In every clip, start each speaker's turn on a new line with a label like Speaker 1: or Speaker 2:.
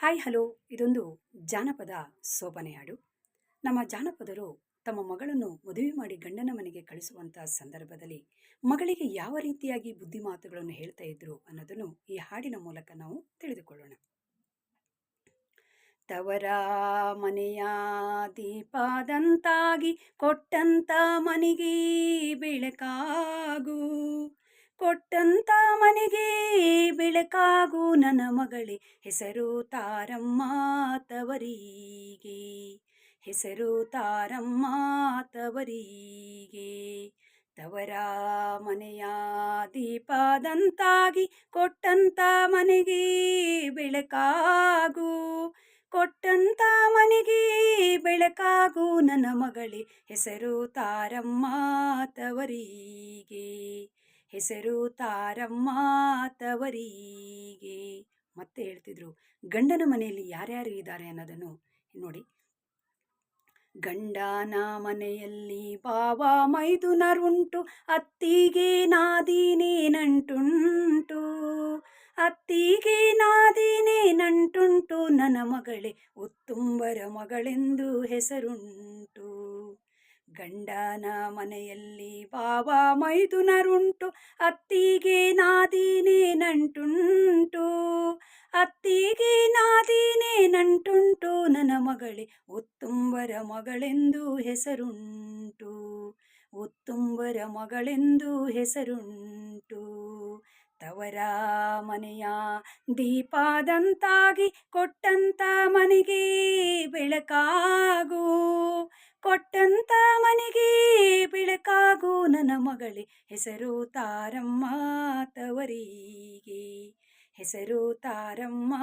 Speaker 1: Hi, hello. ಇದೊಂದು ಜಾನಪದ ಸೋಬನೆ ಹಾಡು. ನಮ್ಮ ಜಾನಪದರು ತಮ್ಮ ಮಗಳನ್ನು ಮದುವೆ ಮಾಡಿ ಗಂಡನ ಮನೆಗೆ ಕಳಿಸುವಂಥ ಸಂದರ್ಭದಲ್ಲಿ ಮಗಳಿಗೆ ಯಾವ ರೀತಿಯಾಗಿ ಬುದ್ಧಿ ಮಾತುಗಳನ್ನು ಹೇಳ್ತಾ ಇದ್ರು ಅನ್ನೋದನ್ನು ಈ ಹಾಡಿನ ಮೂಲಕ ನಾವು ತಿಳಿದುಕೊಳ್ಳೋಣ. ತವರ ಮನೆಯ ದೀಪದಂತಾಗಿ ಕೊಟ್ಟಂತ ಮನೆಗೆ ಬೆಳಕಾಗು. ಕೊಟ್ಟಂತ ಮನೆಗೆ ಬೆಳಕಾಗು ನನ್ನ ಮಗಳೇ. ಹೆಸರು ತಾರಮ್ಮ ತವರಿಗೆ. ಹೆಸರು ತಾರಮ್ಮ ತವರಿಗೆ. ತವರ ಮನೆಯ ದೀಪದಂತಾಗಿ ಕೊಟ್ಟಂತ ಮನೆಗೆ ಬೆಳಕಾಗು. ಕೊಟ್ಟಂತ ಮನೆಗೆ ಬೆಳಕಾಗು ನನ್ನ ಮಗಳೇ. ಹೆಸರು ತಾರಮ್ಮ ತವರಿಗೆ. ಹೆಸರು ತಾರಮ್ಮ ತವರಿಗೆ. ಮತ್ತೆ ಹೇಳ್ತಿದ್ರು, ಗಂಡನ ಮನೆಯಲ್ಲಿ ಯಾರ್ಯಾರು ಇದ್ದಾರೆ ಅನ್ನೋದನ್ನು ನೋಡಿ. ಗಂಡನ ಮನೆಯಲ್ಲಿ ಬಾವ ಮೈದುನರುಂಟು ಅತ್ತಿಗೆ ನಾದಿನೇನಂಟುಂಟು ಅತ್ತಿಗೆ ನಾದಿನೇನಂಟುಂಟು ನನ್ನ ಮಗಳೇ, ಉತ್ತುಂಬರ ಮಗಳೆಂದು ಹೆಸರುಂಟು. ಗಂಡನ ಮನೆಯಲ್ಲಿ ಬಾವ ಮೈದುನರುಂಟು, ಅತ್ತಿಗೆ ನಾದಿನೇ ನಂಟುಂಟು. ಅತ್ತಿಗೆ ನಾದಿನೇ ನಂಟುಂಟು, ನನ್ನ ಮಗಳೇ, ಉತ್ತುಂಬರ ಮಗಳೆಂದು ಹೆಸರುಂಟು. ಉತ್ತುಂಬರ ಮಗಳೆಂದು ಹೆಸರುಂಟು. ತವರ ಮನೆಯ ದೀಪದಂತಾಗಿ ಕೊಟ್ಟಂತ ಮನೆಗೆ ಬೆಳಕಾಗು. ಕೊಟ್ಟಂತ ಮನೆಗೆ ಬೆಳಕಾಗು ನನ್ನ ಮಗಳಿ. ಹೆಸರು ತಾರಮ್ಮ ತವರಿಗೆ. ಹೆಸರು ತಾರಮ್ಮ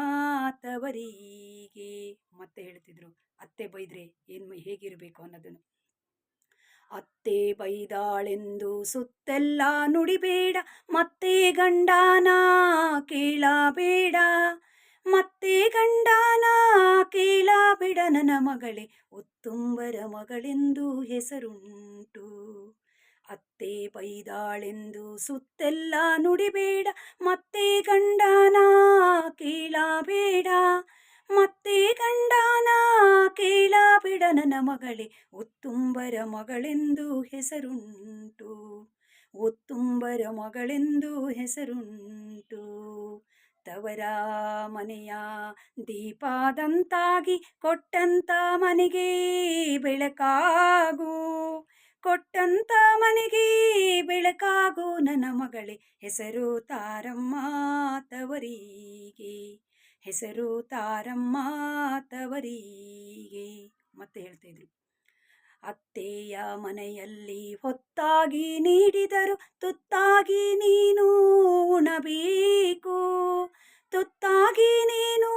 Speaker 1: ತವರಿಗೆ. ಮತ್ತೆ ಹೇಳ್ತಿದ್ರು, ಅತ್ತೆ ಬೈದ್ರೆ ಏನು ಹೇಗಿರಬೇಕು ಅನ್ನೋದನ್ನು. ಅತ್ತೆ ಬೈದಾಳೆಂದು ಸುತ್ತೆಲ್ಲ ನುಡಿಬೇಡ, ಮತ್ತೆ ಗಂಡಾನ ಕೇಳಬೇಡ. ಮತ್ತೆ ಗಂಡಾನ ಕೇಳಬೇಡ ನನ್ನ ಮಗಳೇ, ಉತ್ತುಂಬರ ಮಗಳೆಂದು ಹೆಸರುಂಟು. ಅತ್ತೆ ಬೈದಾಳೆಂದು ಸುತ್ತೆಲ್ಲ ನುಡಿಬೇಡ, ಮತ್ತೆ ಗಂಡಾನ ಕೇಳಬೇಡ. ಮತ್ತೆ ಕೇಳಬೇಡ ನನ್ನ ಮಗಳೇ ಉತ್ತುಂಬರ ಮಗಳೆಂದು ಹೆಸರುಂಟು. ಉತ್ತುಂಬರ ಮಗಳೆಂದು ಹೆಸರುಂಟು. ತವರ ಮನೆಯ ದೀಪದಂತಾಗಿ ಕೊಟ್ಟಂತ ಮನೆಗೆ ಬೆಳಕಾಗು. ಕೊಟ್ಟಂತ ಮನೆಗೆ ಬೆಳಕಾಗು ನನ್ನ ಮಗಳೇ, ಹೆಸರು ತಾರಮ್ಮ ತವರಿಗೆ. ಹೆಸರು ತಾರಮ್ಮ ತವರಿಗೆ ಮತ್ತೆ ಹೇಳ್ತಿದ್ರು ಅತ್ತೆಯ ಮನೆಯಲ್ಲಿ ಹೊತ್ತಾಗಿ ನೀಡಿದರು, ತುತ್ತಾಗಿ ನೀನು ಉಣಬೇಕು, ತುತ್ತಾಗಿ ನೀನು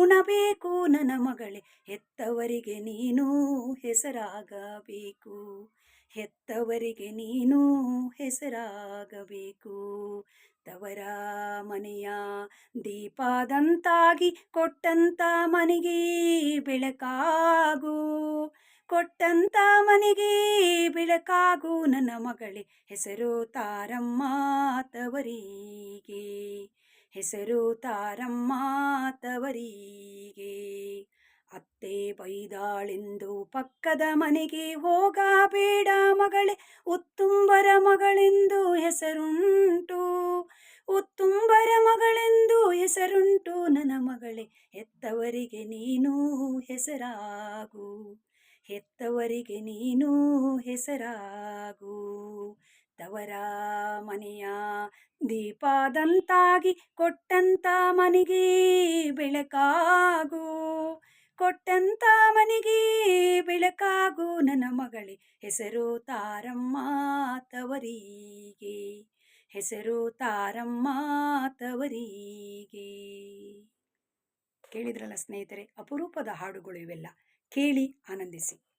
Speaker 1: ಉಣಬೇಕು, ನನ್ನ ಮಗಳೇ, ಹೆತ್ತವರಿಗೆ ನೀನು ಹೆಸರಾಗಬೇಕು. ಹೆತ್ತವರಿಗೆ ನೀನು ಹೆಸರಾಗಬೇಕು. ತವರ ಮನೆಯ ದೀಪದಂತಾಗಿ ಕೊಟ್ಟಂತ ಮನೆಗೆ ಬೆಳಕಾಗು. ಕೊಟ್ಟಂತ ಮನೆಗೆ ಬೆಳಕಾಗು. ನನ್ನ ಮಗಳೇ, ಹೆಸರು ತಾರಮ್ಮ ತವರಿಗೆ. ಹೆಸರು ತಾರಮ್ಮ ತವರಿಗೆ. ಅತ್ತೆ ಬೈದಾಳೆಂದು ಪಕ್ಕದ ಮನೆಗೆ ಹೋಗಬೇಡ ಮಗಳೇ, ಉತ್ತುಂಬರ ಮಗಳೆಂದು ಹೆಸರುಂಟು. ಉತ್ತುಂಬರ ಮಗಳೆಂದು ಹೆಸರುಂಟು ನನ್ನ ಮಗಳೇ, ಹೆತ್ತವರಿಗೆ ನೀನು ಹೆಸರಾಗು. ಹೆತ್ತವರಿಗೆ ನೀನು ಹೆಸರಾಗು. ತವರ ಮನೆಯ ದೀಪದಂತಾಗಿ ಕೊಟ್ಟಂತ ಮನೆಗೆ ಬೆಳಕಾಗು. ಕೊಟ್ಟಂತ ಮನೆಗೆ ಬೆಳಕಾಗು ನನ್ನ ಮಗಳೇ. ಹೆಸರು ತಾರಮ್ಮ ತವರಿಗೆ. ಹೆಸರು ತಾರಮ್ಮ ತವರಿಗೆ. ಕೇಳಿದ್ರಲ್ಲ ಸ್ನೇಹಿತರೆ, ಅಪರೂಪದ ಹಾಡುಗಳು ಇವೆಲ್ಲ. ಕೇಳಿ ಆನಂದಿಸಿ.